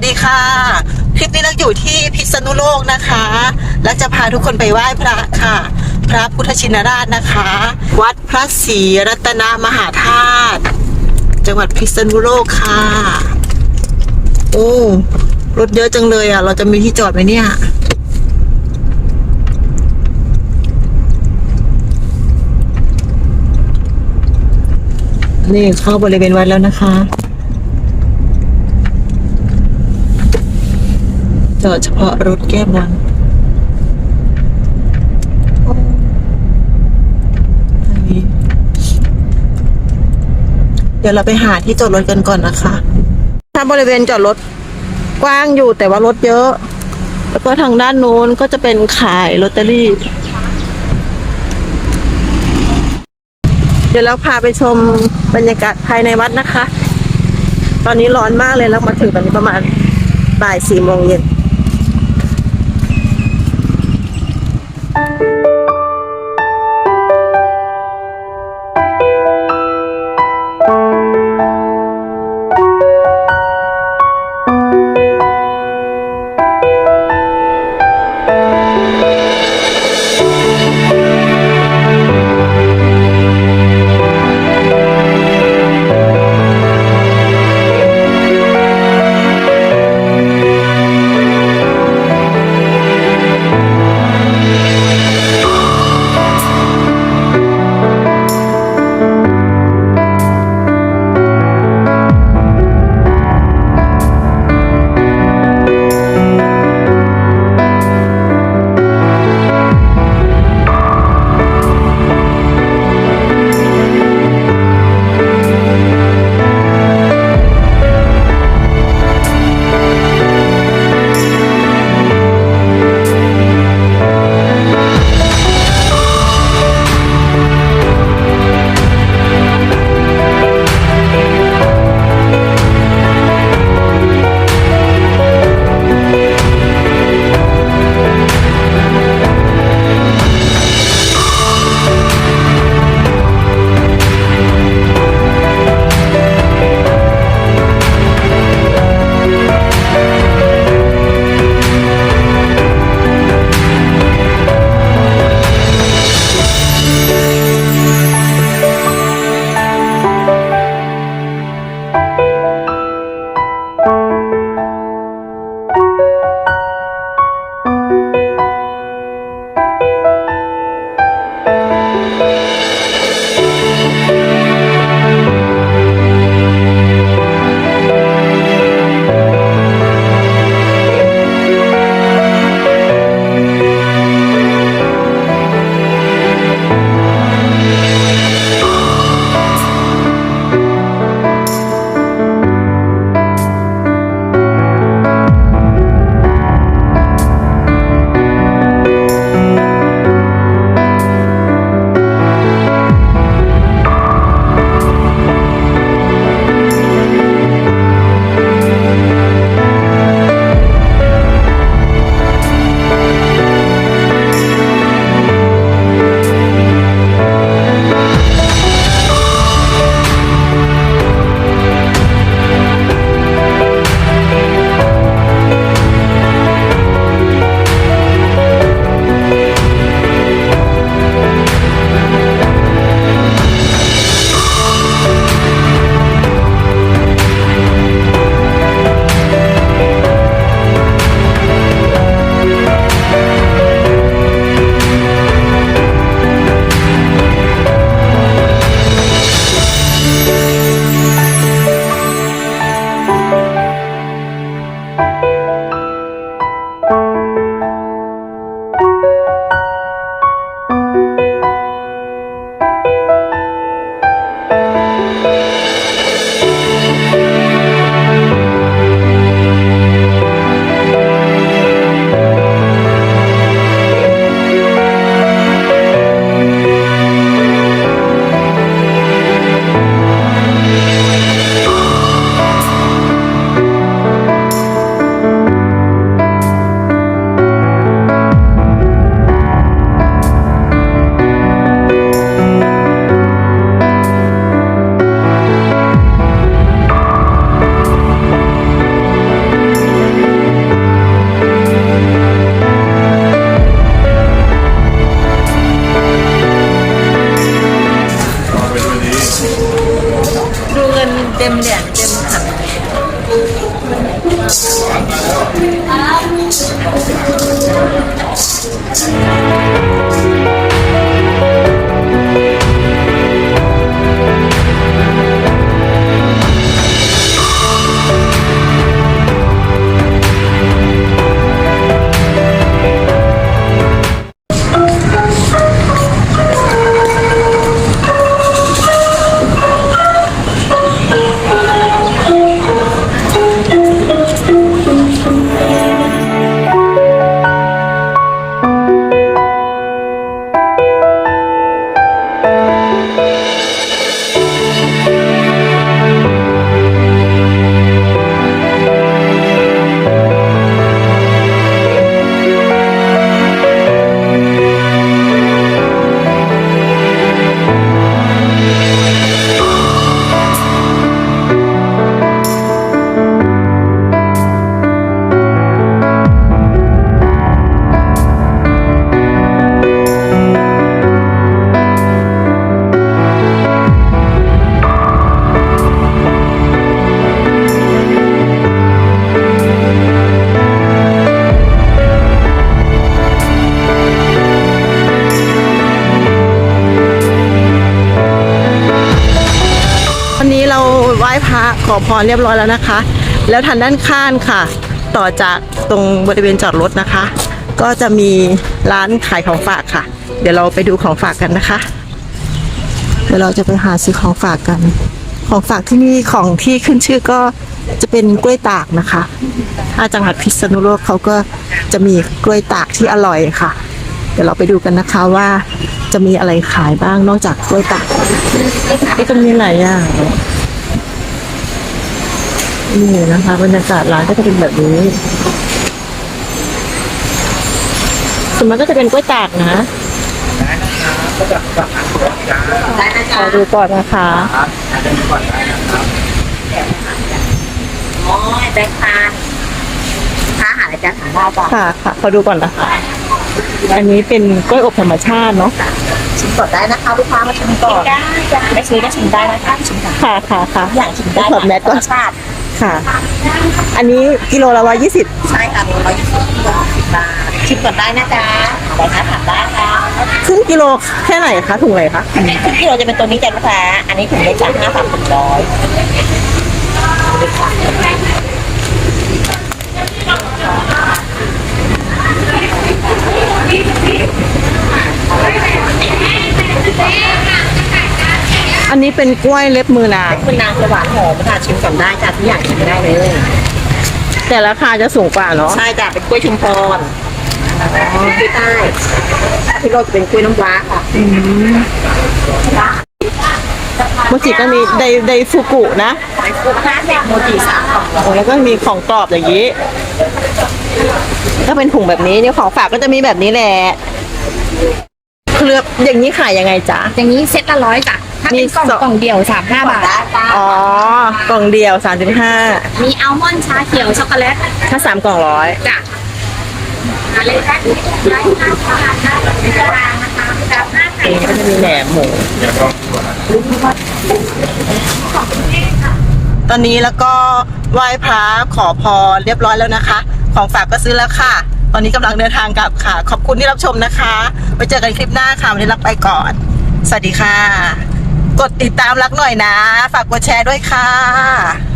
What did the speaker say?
วัสดีค่ะ คลิปนี้เราอยู่ที่พิษณุโลกนะคะ และจะพาทุกคนไปไหว้พระค่ะ พระพุทธชินราชนะคะ วัดพระศรีรัตนมหาธาตุจังหวัดพิษณุโลกค่ะ โอ้รถเยอะจังเลยอะ เราจะมีที่จอดไหมเนี่ยนี่เข้าบริเวณวัดแล้วนะคะ อดเฉพาะรถแก้มลังทางนี้เดี๋ยวเราไปหาที่จอดรถกันก่อนนะคะถ้าบริเวณจอดรถกว้างอยู่แต่ว่ารถเยอะ แล้วก็ทางด้านโน้นก็จะเป็นขายลอตเตอรี่ เดี๋ยวเราพาไปชมบรรยากาศภายในวัดนะคะ ตอนนี้ร้อนมากเลยแล้วมาถึงตอนนี้ประมาณบ่ายสี่โมงเย็น เต็มแดดเต็มขันอ่า พระขอพรเรียบร้อยแล้วนะคะ แล้วทางด้านข้างค่ะ ต่อจากตรงบริเวณจอดรถนะคะ ก็จะมีร้านขายของฝากค่ะ เดี๋ยวเราไปดูของฝากกันนะคะ เดี๋ยวเราจะไปหาซื้อของฝากกัน ของฝากที่นี่ของที่ขึ้นชื่อก็จะเป็นกล้วยตากนะคะถ้าจังหวัดพิษณุโลกเขาก็จะมีกล้วยตากที่อร่อยค่ะ เดี๋ยวเราไปดูกันนะคะว่าจะมีอะไรขายบ้างนอกจากกล้วยตากนี่ก็มีหลายอย่าง นี่นะคะบรรยากาศร้านก็จะเป็นแบบนี้ส่วนมากก็จะเป็นกล้วยตากนะขอดูก่อนนะคะอ๋อแบงค์พานค้าหาอะไรจ๊ะถามได้ป่ะค่ะค่ะขอดูก่อนนะคะอันนี้เป็นกล้วยอบธรรมชาติเนาะชิมก่อนได้นะคะลูกค้ามาชิมก่อนได้จ้ะไม่ซื้อก็ชิมได้นะคะชิมก่อนค่ะค่ะค่ะอย่างชิมได้ถอดแมสก่อนชาติ ค่ะ อันนี้กิโลละร้อยยี่สิบใช่ค่ะร้อยยี่สิบบาทชิมก่อนได้นะจ๊ะอะไรคะถามได้ค่ะครึ่งกิโลแค่ไหนคะถุงไหนคะอันนี้ทุกกิโลจะเป็นตัวนี้จ้ะลูกค้าอันนี้ถึงได้จ้ะห้าสามถึงร้อย นนี้เป็นกล้วยเล็บมือนางคุณนางจะหวานหอมค่ะชิมก่อนได้จ้ะทุกอย่างชิมได้เลยแต่ราคาจะสูงกว่าเนาะใช่จ้ะเป็นกล้วยชุมพรกล้วยใต้ที่เราจะเป็นกล้วยน้ำว้าค่ะโมจิก็มีไดไดฟูกุนะสายฟูห้าแดงโมจิสามกล่องโอ้แล้วก็มีของกรอบอย่างนี้ก็เป็นถุงแบบนี้เนี่ยของฝากก็จะมีแบบนี้แหละ เคลือบอย่างนี้ขายยังไงจ๊ะ อย่างนี้เซ็ตละร้อยจ้ะถ้ามีเป็นกล่องสอง กล่องเดียวสามห้าบาทได้จ้าอ๋อ กล่องเดียว 35 มีอัลมอนด์ชาเขียวช็อกโกแลตถ้า 3 กล่องร้อยจ้ะอะไรคะได้ค่ะได้ค่ะนะคะกับห้าอันนี้ก็จะมีแหนมหมู ตอนนี้แล้วก็ไหว้พระขอพรเรียบร้อยแล้วนะคะ ของฝากก็ซื้อแล้วค่ะ ตอนนี้กำลังเดินทางกลับค่ะ ขอบคุณที่รับชมนะคะไว้เจอกันคลิปหน้าค่ะวันนี้รักไปก่อน สวัสดีค่ะ กดติดตามรักหน่อยนะ ฝากกดแชร์ด้วยค่ะ